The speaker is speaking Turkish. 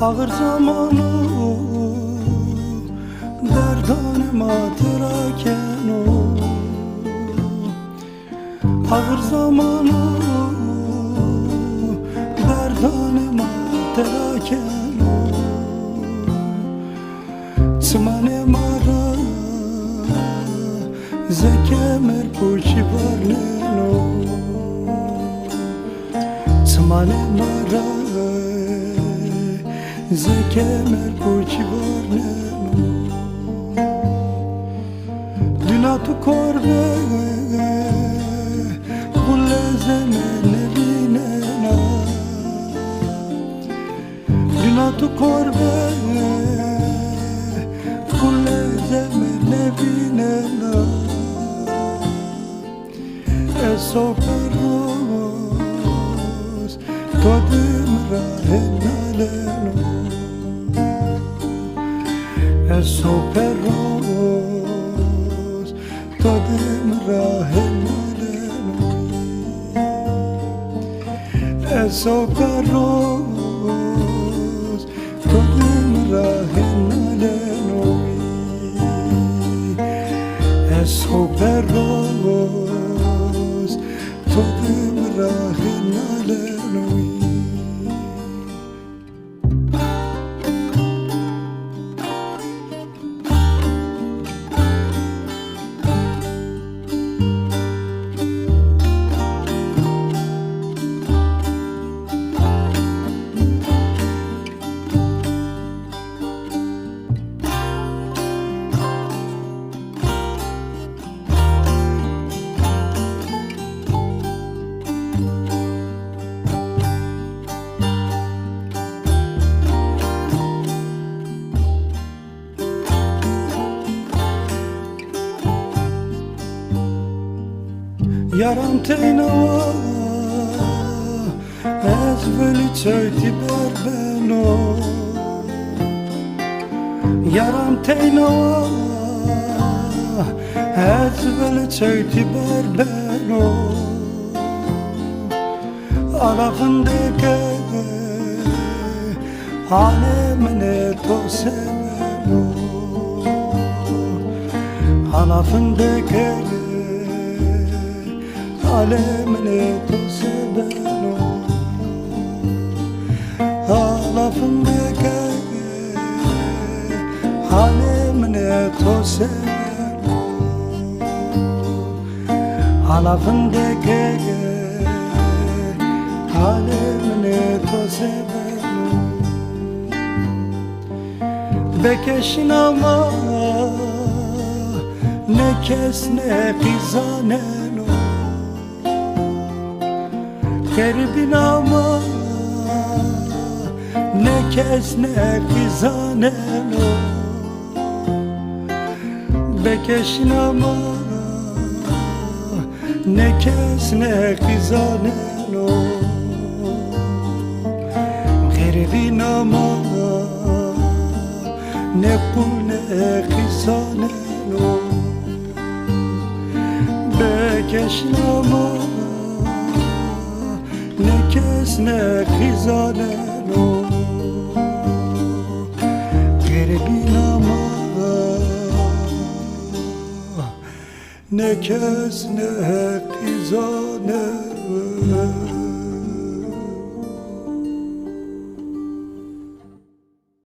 Ağır zamanı Derdanım hatıraken o Ağır zamanı Derdanım hatıraken o Smane mara Zekemer kuchi varneno Smane mara Zekemer kuchi varneno Düna tu korbe Kulle zemene vinena Düna tu korbe Kulle zemene vinena Eso perros Eso perros Todim rahenaleno Eso perros Todim rahenaleno Eso perros Todim rahenaleno Yaram tejnava Ez veli çöyti berbeno. Yaram tejnava Ez veli çöyti berbeno. Arafındaki Alemine to seveno Alafındaki alemine tosebeno Alafındaki alemine tosebeno Alafındaki alemine tosebeno Bekeşin ama ne kes ne kizaneno Keribin ama ne kes ne kizaneno Bekeşin ama ne kes ne kizaneno Keribin ama ne kul ne kizaneno Bekeşin ama ne kes ne kizaneno Garibin ama ne kes ne kizaneno